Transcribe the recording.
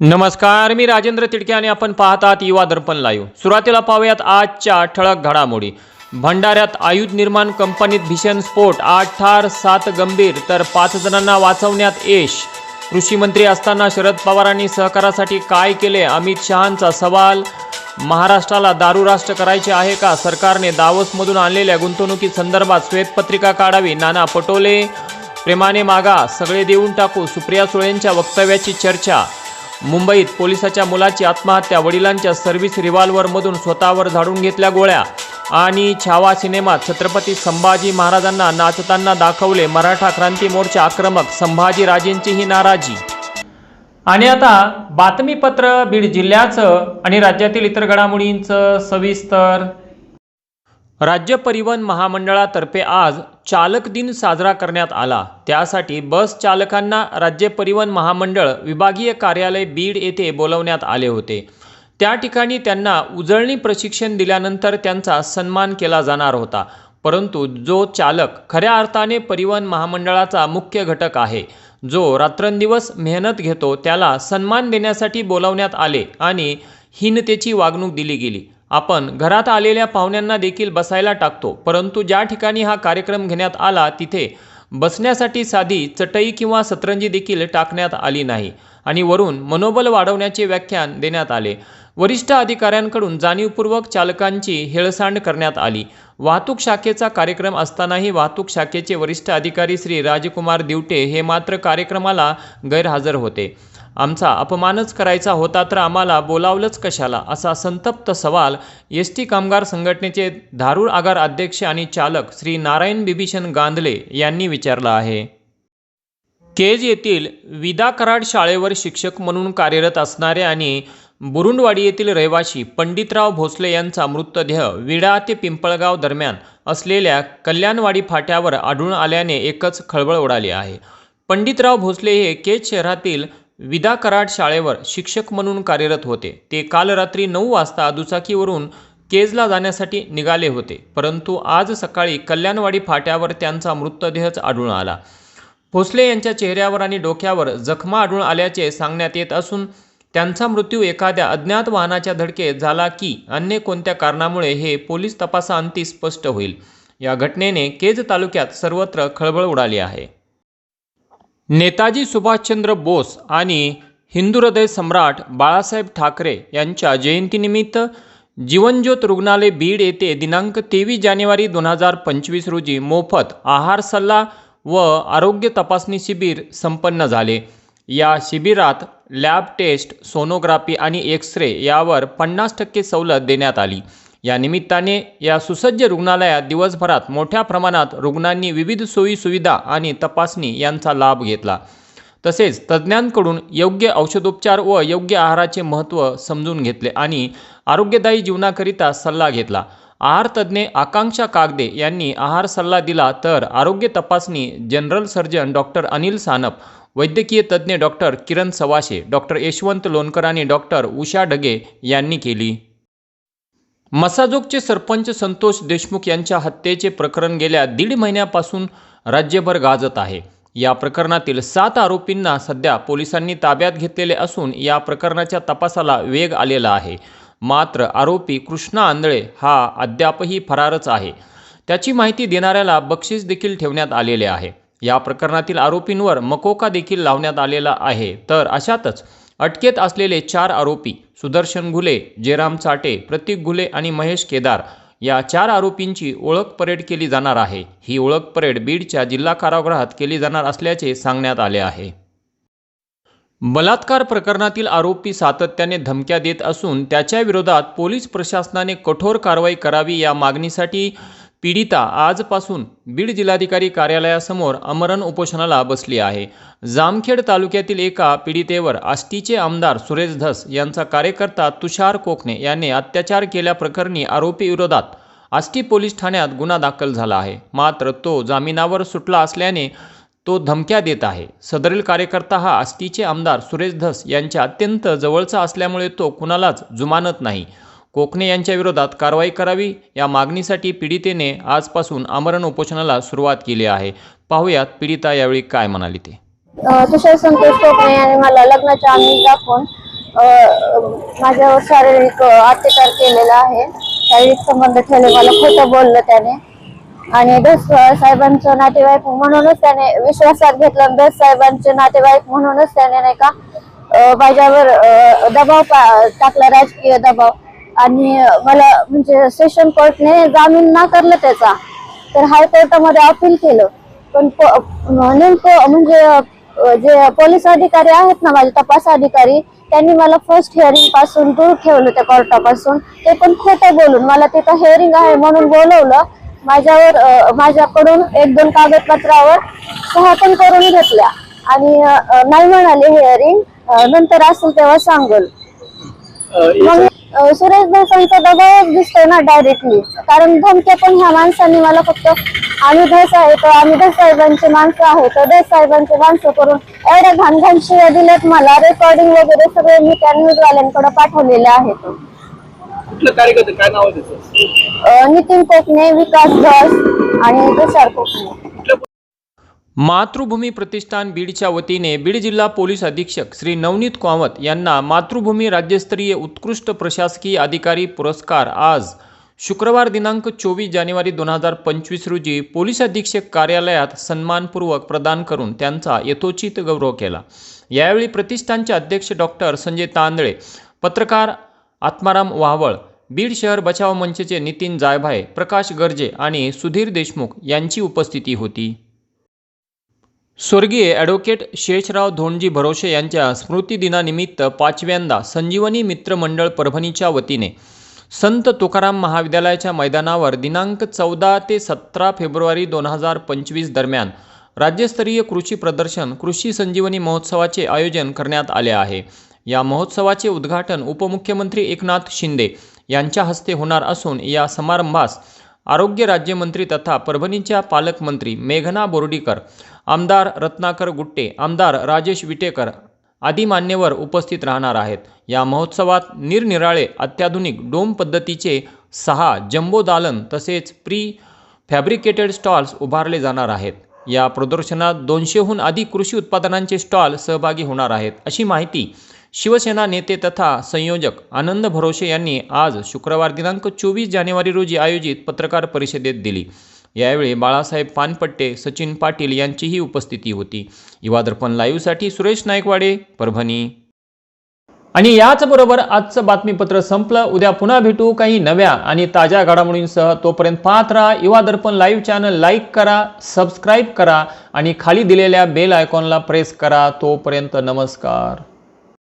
नमस्कार मी राजेंद्र तिडके आणि आपण पाहतात युवा दर्पण लाईव्ह. सुरुवातीला पाहूयात आजच्या ठळक घडामोडी. भंडाऱ्यात आयुध निर्माण कंपनीत भीषण स्फोट आठ ठार सात गंभीर तर पाच जणांना वाचवण्यात यश. कृषी मंत्री असताना शरद पवारांनी सहकारासाठी काय केले? अमित शहांचा सवाल. महाराष्ट्राला दारू राष्ट्र करायचे आहे का? सरकारने दावोसमधून आणलेल्या गुंतवणुकी संदर्भात श्वेतपत्रिका काढावी. नाना पटोले प्रेमाने मागा सगळे देऊन टाकू सुप्रिया सुळेंच्या वक्तव्याची चर्चा. मुंबईत पोलिसाच्या मुलाची आत्महत्या वडिलांच्या सर्व्हिस रिव्हॉल्व्हरमधून स्वतःवर झाडून घेतल्या गोळ्या आणि छावा सिनेमात छत्रपती संभाजी महाराजांना नाचताना दाखवले मराठा क्रांती मोर्चा आक्रमक संभाजी राजेंचीही नाराजी आणि आता बातमीपत्र बीड जिल्ह्याचं आणि राज्यातील इतर घडामोडींचं सविस्तर. राज्य परिवहन महामंडळातर्फे आज चालक दिन साजरा करण्यात आला. त्यासाठी बस चालकांना राज्य परिवहन महामंडळ विभागीय कार्यालय बीड येथे बोलवण्यात आले होते. त्या ठिकाणी त्यांना उजळणी प्रशिक्षण दिल्यानंतर त्यांचा सन्मान केला जाणार होता. परंतु जो चालक खऱ्या अर्थाने परिवहन महामंडळाचा मुख्य घटक आहे जो रात्रंदिवस मेहनत घेतो त्याला सन्मान देण्यासाठी बोलावण्यात आले आणि हीनतेची वागणूक दिली गेली. आपण घरात आलेल्या पाहुण्यांना देखील बसायला टाकतो परंतु ज्या ठिकाणी हा कार्यक्रम घेण्यात आला तिथे बसण्यासाठी साधी चटई किंवा सतरंजी देखील टाकण्यात आली नाही आणि वरून मनोबल वाढवण्याचे व्याख्यान देण्यात आले. वरिष्ठ अधिकाऱ्यांकडून जाणीवपूर्वक चालकांची हेळसांड करण्यात आली. वाहतूक शाखेचा कार्यक्रम असतानाही वाहतूक शाखेचे वरिष्ठ अधिकारी श्री राजकुमार दिवटे हे मात्र कार्यक्रमाला गैरहजर होते. आमचा अपमानच करायचा होता तर आम्हाला बोलावलंच कशाला? असा संतप्त सवाल एस टी कामगार संघटनेचे धारूर आगार अध्यक्ष आणि चालक श्री नारायण बिभीषण गांधले यांनी विचारला आहे. केज येथील विदा कराड शाळेवर शिक्षक म्हणून कार्यरत असणारे आणि बुरुंडवाडी येथील रहिवाशी पंडितराव भोसले यांचा मृतदेह विडा ते पिंपळगाव दरम्यान असलेल्या कल्याणवाडी फाट्यावर आढळून आल्याने एकच खळबळ उडाली आहे. पंडितराव भोसले हे केज शहरातील विदा कराड शाळेवर शिक्षक म्हणून कार्यरत होते. ते काल रात्री नऊ वाजता दुचाकीवरून केजला जाण्यासाठी निघाले होते परंतु आज सकाळी कल्याणवाडी फाट्यावर त्यांचा मृतदेहच आढळून आला. भोसले यांच्या चेहऱ्यावर आणि डोक्यावर जखमा आढळून आल्याचे सांगण्यात येत असून त्यांचा मृत्यू एखाद्या अज्ञात वाहनाच्या धडकेत झाला की अन्य कोणत्या कारणामुळे हे पोलीस तपासाअंती स्पष्ट होईल. या घटनेने केज तालुक्यात सर्वत्र खळबळ उडाली आहे. नेताजी सुभाषचंद्र बोस आणि हिंदू हृदय सम्राट बाळासाहेब ठाकरे यांच्या जयंतीनिमित्त जीवनज्योत रुग्णालय बीड येथे दिनांक तेवीस जानेवारी दोन हजार पंचवीस रोजी मोफत आहार सल्ला व आरोग्य तपासणी शिबिर संपन्न झाले. या शिबिरात लॅब टेस्ट सोनोग्राफी आणि एक्स रे यावर पन्नास टक्के सवलत देण्यात आली. या निमित्ताने या सुसज्ज रुग्णालयात दिवसभरात मोठ्या प्रमाणात रुग्णांनी विविध सोयी सुविधा आणि तपासणी यांचा लाभ घेतला. तसेच तज्ज्ञांकडून योग्य औषधोपचार व योग्य आहाराचे महत्त्व समजून घेतले आणि आरोग्यदायी जीवनाकरिता सल्ला घेतला. आहारतज्ज्ञ आकांक्षा कागदे यांनी आहार सल्ला दिला तर आरोग्य तपासणी general surgeon doctor Anil Sanap वैद्यकीय तज्ज्ञ डॉक्टर किरण सवाशे डॉक्टर यशवंत लोणकर आणि डॉक्टर उषा ढगे यांनी केली. मसाजोगचे सरपंच संतोष देशमुख यांच्या हत्येचे प्रकरण गेल्या दीड महिन्यापासून राज्यभर गाजत आहे. या प्रकरणातील सात आरोपींना सध्या पोलिसांनी ताब्यात घेतलेले असून या प्रकरणाच्या तपासाला वेग आलेला आहे. मात्र आरोपी कृष्णा आंधळे हा अद्यापही फरारच आहे. त्याची माहिती देणाऱ्याला बक्षीस देखील ठेवण्यात आलेले आहे. या प्रकरणातील आरोपींवर मकोका देखील लावण्यात आलेला आहे. तर अशातच अटकेत असलेले चार आरोपी सुदर्शन घुले जयराम चाटे प्रतीक घुले आणि महेश केदार या चार आरोपींची ओळख परेड केली जाणार आहे. ही ओळख परेड बीडच्या जिल्हा कारागृहात केली जाणार असल्याचे सांगण्यात आले आहे. बलात्कार प्रकरणातील आरोपी सातत्याने धमक्या देत असून त्याच्या विरोधात पोलीस प्रशासनाने कठोर कारवाई करावी या मागणीसाठी पीडिता आजपासून बीड जिल्हाधिकारी कार्यालयासमोर अमरण उपोषणाला बसली आहे. जामखेड तालुक्यातील एका पीडितेवर आष्टीचे आमदार सुरेश धस यांचा कार्यकर्ता तुषार कोकणे याने अत्याचार केल्याप्रकरणी आरोपी विरोधात आष्टी पोलीस ठाण्यात गुन्हा दाखल झाला आहे. मात्र तो जामिनावर सुटला असल्याने तो धमक्या देत आहे. सदरील कार्यकर्ता हा आष्टीचे आमदार सुरेश धस यांच्या अत्यंत जवळचा असल्यामुळे तो कुणालाच जुमानत नाही. कोकणे यांच्या विरोधात कारवाई करावी या मागणीसाठी पीडितेने आजपासून आमरण उपोषणाला सुरुवात केली आहे. पाहुयात पीडिता यावेळी काय म्हणाली ते. तुषार संतोष कोकणे यांनी मला लग्नाच्या आम्ही दाखवून माझ्यावर शारीरिक अत्याचार केलेला आहे. शारीरिक संबंध ठेवले मला खोटं बोललं त्याने. आणि दस साहेबांचं नातेवाईक म्हणूनच त्याने विश्वासात घेतलं आणि दस साहेबांचे नातेवाईक म्हणूनच त्याने नाही का माझ्यावर दबाव टाकला राजकीय दबाव. आणि मला म्हणजे सेशन कोर्टने जामीन नाकारलं त्याचा. तर हायकोर्टामध्ये अपील केलं. पण नेमकं म्हणजे जे पोलीस अधिकारी आहेत ना माझे तपास अधिकारी त्यांनी मला फर्स्ट हिअरिंगपासून दूर ठेवलं त्या कोर्टापासून. ते पण खोटं बोलून मला तिथं हिअरिंग आहे म्हणून बोलवलं. माझ्यावर माझ्याकडून एक दोन कागदपत्रावर सहा पण करून घेतल्या. आणि नाही म्हणाले हिअरिंग नंतर असेल तेव्हा सांगल. मग सुरेश देसाईंचा दबावच दिसतोय ना डायरेक्टली कारण धमक्या पण ह्या माणसांनी मला फक्त आम्ही धस आहे तर आम्ही धस साहेबांचे माणसं आहे तर देस साहेबांचे माणसं करून एवढ्या घाण घाण शिव्या दिल्यात मला. रेकॉर्डिंग वगैरे सगळे मी त्या न्यूजवाल्यांकडे पाठवलेले आहेत. काय नाव नितीन कोकणे विकास धस आणि तुषार कोकणे. मातृभूमी प्रतिष्ठान बीडच्या वतीने बीड जिल्हा पोलीस अधीक्षक श्री नवनीत कामत यांना मातृभूमी राज्यस्तरीय उत्कृष्ट प्रशासकीय अधिकारी पुरस्कार आज शुक्रवार दिनांक चोवीस जानेवारी दोन हजार पंचवीस रोजी पोलीस अधीक्षक कार्यालयात सन्मानपूर्वक प्रदान करून त्यांचा यथोचित गौरव केला. यावेळी प्रतिष्ठानचे अध्यक्ष डॉक्टर संजय तांदळे पत्रकार आत्माराम वाहवळ बीड शहर बचाव मंचचे नितीन जायभाय प्रकाश गर्जे आणि सुधीर देशमुख यांची उपस्थिती होती. स्वर्गीय ॲडव्होकेट शेषराव धोंडजी भरोसे यांच्या स्मृतिदिनानिमित्त पाचव्यांदा संजीवनी मित्र मंडळ परभणीच्या वतीने संत तुकाराम महाविद्यालयाच्या मैदानावर दिनांक चौदा ते सतरा फेब्रुवारी दोन हजार पंचवीस दरम्यान राज्यस्तरीय कृषी प्रदर्शन कृषी संजीवनी महोत्सवाचे आयोजन करण्यात आले आहे. या महोत्सवाचे उद्घाटन उपमुख्यमंत्री एकनाथ शिंदे यांच्या हस्ते होणार असून या समारंभास आरोग्य राज्यमंत्री तथा परभणीच्या पालकमंत्री मेघना बोर्डीकर आमदार रत्नाकर गुट्टे आमदार राजेश विटेकर आदी मान्यवर उपस्थित राहणार आहेत. या महोत्सवात निरनिराळे अत्याधुनिक डोम पद्धतीचे सहा जम्बो दालन तसेच प्री फॅब्रिकेटेड स्टॉल्स उभारले जाणार आहेत. या प्रदर्शनात दोनशेहून अधिक कृषी उत्पादनांचे स्टॉल सहभागी होणार आहेत अशी माहिती शिवसेना नेते तथा संयोजक आनंद भरोसे यांनी आज शुक्रवार दिनांक चोवीस जानेवारी रोजी आयोजित पत्रकार परिषदेत दिली. यावेळी बाळासाहेब पानपट्टे सचिन पाटील यांचीही उपस्थिती होती. युवा दर्पण लाईव्हसाठी सुरेश नायकवाडे परभणी. आणि याचबरोबर आजचं बातमीपत्र संपलं. उद्या पुन्हा भेटू काही नव्या आणि ताज्या घडामोडींसह. तोपर्यंत पाहत राहा Yuva Darpan live channel like करा सबस्क्राईब करा आणि खाली दिलेल्या बेल आयकॉनला प्रेस करा. तोपर्यंत नमस्कार.